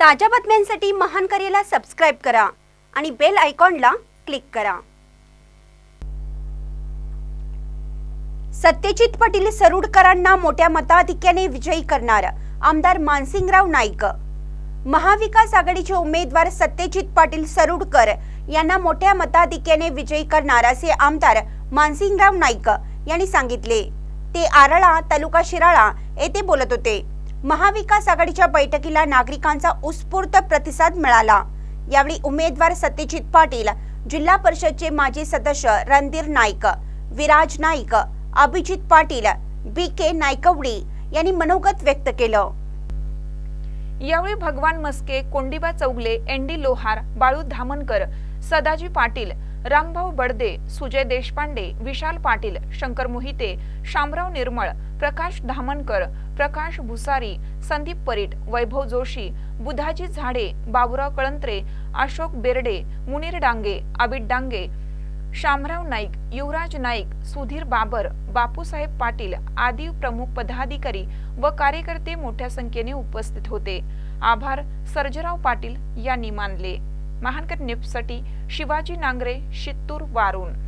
ताज्या बातम्यांसाठी महान करेला सबस्क्राईब करा आणि बेल आयकॉनला क्लिक करा. सत्यजित पाटील सरुडकरांना मोठ्या मताधिक्याने विजयी करणार आमदार मानसिंगराव नाईक. महाविकास आघाडीचे उमेदवार सत्यजित पाटील सरुडकर यांना मोठ्या मताधिक्याने विजयी करणार असे आमदार मानसिंगराव नाईक यांनी सांगितले. ते आरळा तालुका शिराळा येथे बोलत होते. महाविकास आघाडीच्या बैठकीला नागरिकांचा उत्स्फूर्त प्रतिसाद मिळाला. यावेळी उमेदवार सत्यजित पाटील जिल्हा परिषदचे माजी सदस्य रणधीर नाईक विराज नाईक अभिजित पाटील बी के नायकवडी यांनी मनोगत व्यक्त केलं. यावेळी भगवान मस्के कोंडिबा चौगले एनडी लोहार बाळू धामनकर सदाजी पाटील रामभाऊ बडदे सुजय देशपांडे विशाल पाटील शंकर मोहिते शामराव निर्मळ प्रकाश धामणकर प्रकाश भुसारी संदीप परीट वैभव जोशी बुधाजी झाडे बाबुराव कळंत्रे अशोक बेर्डे मुनीर डांगे आबिद डांगे शामराव नाईक युवराज नाईक सुधीर बाबर बापूसाहेब पाटील आदी प्रमुख पदाधिकारी व कार्यकर्ते मोठ्या संख्येने उपस्थित होते. आभार सर्जराव पाटील यांनी मानले. महानकर निप्ससाठी शिवाजी नांगरे शित्तूर वारून.